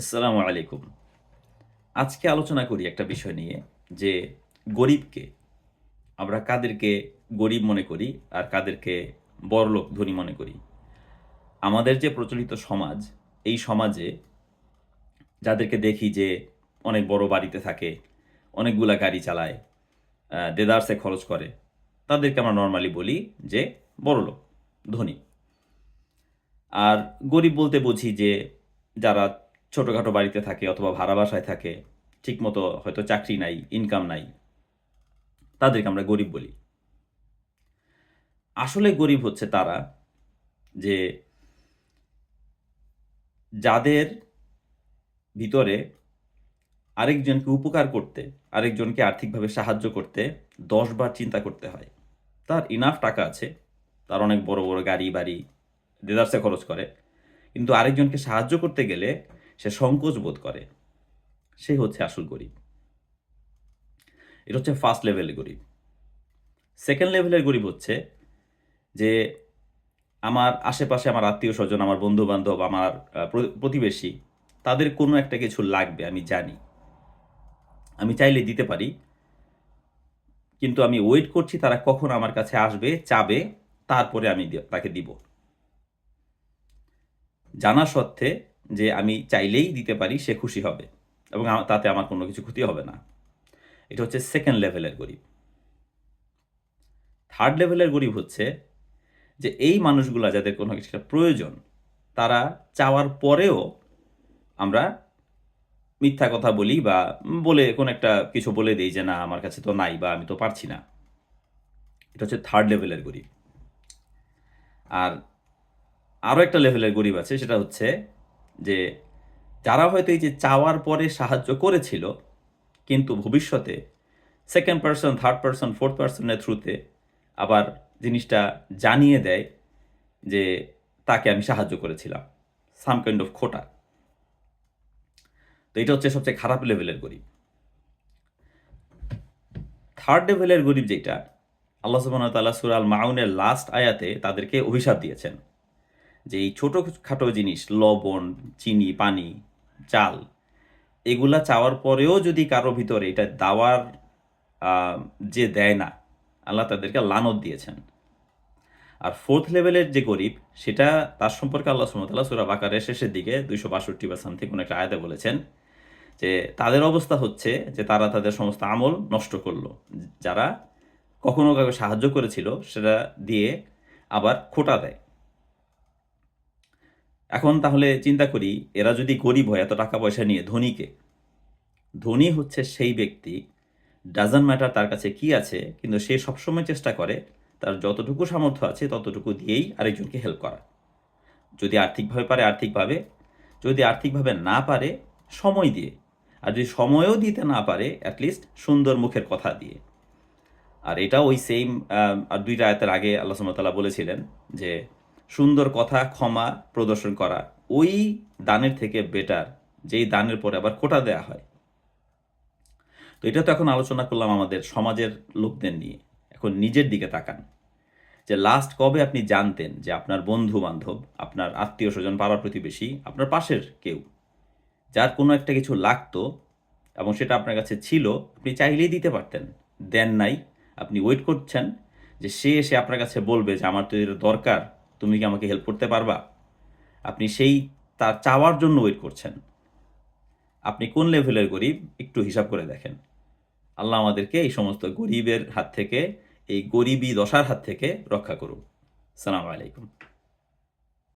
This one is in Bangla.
আসসালামু আলাইকুম। আজকে আলোচনা করি একটা বিষয় নিয়ে যে গরিবকে আমরা কাদেরকে গরিব মনে করি আর কাদেরকে বড়লোক ধনী মনে করি। আমাদের যে প্রচলিত সমাজ, এই সমাজে যাদেরকে দেখি যে অনেক বড় বাড়িতে থাকে, অনেকগুলা গাড়ি চালায় দেদারসে খরচ করে, তাদেরকে আমরা নর্মালি বলি যে বড়লোক, ধনী। আর গরিব বলতে বুঝি যে যারা ছোটোখাটো বাড়িতে থাকে অথবা ভাড়া বাসায় থাকে, ঠিকমতো হয়তো চাকরি নাই ইনকাম নাই। তাদেরকে আমরা গরিব বলি। আসলে গরিব হচ্ছে তারা যে যাদের ভিতরে আরেকজনকে উপকার করতে, আরেকজনকে আর্থিকভাবে সাহায্য করতে দশবার চিন্তা করতে হয়। তার ইনাফ টাকা আছে, তার অনেক বড় বড় গাড়ি বাড়ি দেদার্সে খরচ করে। কিন্তু আরেকজনকে সাহায্য করতে গেলে সংকোচ বোধ করে। সে হচ্ছে আসল গরিব। এটা হচ্ছে ফার্স্ট লেভেলের গরিব। সেকেন্ড লেভেলের গরিব হচ্ছে যে আমার আশেপাশে আমার আত্মীয় স্বজন, আমার বন্ধু বান্ধব আমার প্রতিবেশী, তাদের কোনো একটা কিছু লাগবে, আমি জানি। আমি চাইলে দিতে পারি, কিন্তু আমি ওয়েট করছি তারা কখন আমার কাছে আসবে, চাবে, তারপরে আমি তাকে দিব। জানা সত্ত্বে যে আমি চাইলেই দিতে পারি, সে খুশি হবে এবং তাতে আমার কোনো কিছু ক্ষতি হবে না। এটা হচ্ছে সেকেন্ড লেভেলের গরিব। থার্ড লেভেলের গরিব হচ্ছে যে এই মানুষগুলা যাদের কোনো কিছু একটা প্রয়োজন, তারা চাওয়ার পরেও আমরা মিথ্যা কথা বলি বা বলে কোনো একটা কিছু বলে দিই যে, না, আমার কাছে তো নাই বা আমি তো পারছি না। এটা হচ্ছে থার্ড লেভেলের গরিব। আর আরও একটা লেভেলের গরিব আছে, সেটা হচ্ছে যে যারা হয়তো এই যে চাওয়ার পরে সাহায্য করেছিল, কিন্তু ভবিষ্যতে second person third person fourth পার্সনের থ্রুতে আবার জিনিসটা জানিয়ে দেয় যে তাকে আমি সাহায্য করেছিলাম সাম কাইন্ড অফ খোটা তো এটা হচ্ছে সবচেয়ে খারাপ লেভেলের গরিব। থার্ড লেভেলের গরিব যেটা আল্লাহ সুবহানাহু ওয়া তাআলা সূরা আল মাউনের লাস্ট আয়াতে তাদেরকে অভিশাপ দিয়েছেন। যে এই ছোটোখাটো জিনিস, লবণ, চিনি, পানি, চাল, এগুলা চাওয়ার পরেও যদি কারও ভিতরে এটা দাওয়ার যে দেয় না, আল্লাহ তাদেরকে লানত দিয়েছেন। আর ফোর্থ লেভেলের যে গরিব, সেটা তার সম্পর্কে আল্লাহ সুমতাল্লাহ সুরা বাকারের শেষের দিকে দুইশো বাষট্টি বা সামথিং কোনো একটা আয়াতে বলেছেন যে তাদের অবস্থা হচ্ছে যে তারা তাদের সমস্ত আমল নষ্ট করল। যারা কখনো কাউকে সাহায্য করেছিল, সেটা দিয়ে আবার খোটা দেয়। এখন তাহলে চিন্তা করি, এরা যদি গরিব হয় এত টাকা পয়সা নিয়ে, ধনীকে? ধনী হচ্ছে সেই ব্যক্তি ডাজন ম্যাটার তার কাছে কি আছে, কিন্তু সে সবসময় চেষ্টা করে, তার যতটুকু সামর্থ্য আছে ততটুকু দিয়েই আরেকজনকে হেল্প করা যদি আর্থিকভাবে পারে, আর্থিকভাবে। যদি আর্থিকভাবে না পারে, সময় দিয়ে। আর যদি সময়ও দিতে না পারে অ্যাটলিস্ট সুন্দর মুখের কথা দিয়ে। আর এটা ওই সেম আর দুইটা আয়াতের আগে আল্লাহ সুমতাল্লাহ বলেছিলেন যে সুন্দর কথা, ক্ষমা প্রদর্শন করা, ওই দানের থেকে বেটার যেই দানের পরে আবার কোটা দেয়া হয়। তো এটা তো এখন আলোচনা করলাম আমাদের সমাজের লোকদের নিয়ে। এখন নিজের দিকে তাকান। যে লাস্ট কবে আপনি জানতেন যে আপনার বন্ধু বান্ধব আপনার আত্মীয় স্বজন পাড়া প্রতিবেশী, আপনার পাশের কেউ, যার কোনো একটা কিছু লাগতো এবং সেটা আপনার কাছে ছিল, আপনি চাইলেই দিতে পারতেন। দেন নাই, আপনি ওয়েট করছেন যে সে এসে আপনার কাছে বলবে যে, আমার তো এটা দরকার। তুমি কি আমাকে হেল্প করতে পারবা? আপনি সেই তার চাওয়ার জন্য ওয়েট করছেন। আপনি কোন লেভেলের গরিব? একটু হিসাব করে দেখেন। আল্লাহ আমাদেরকে এই সমস্ত গরিবের হাত থেকে, এই গরিবী দশার হাত থেকে রক্ষা করুন সালাম আলাইকুম।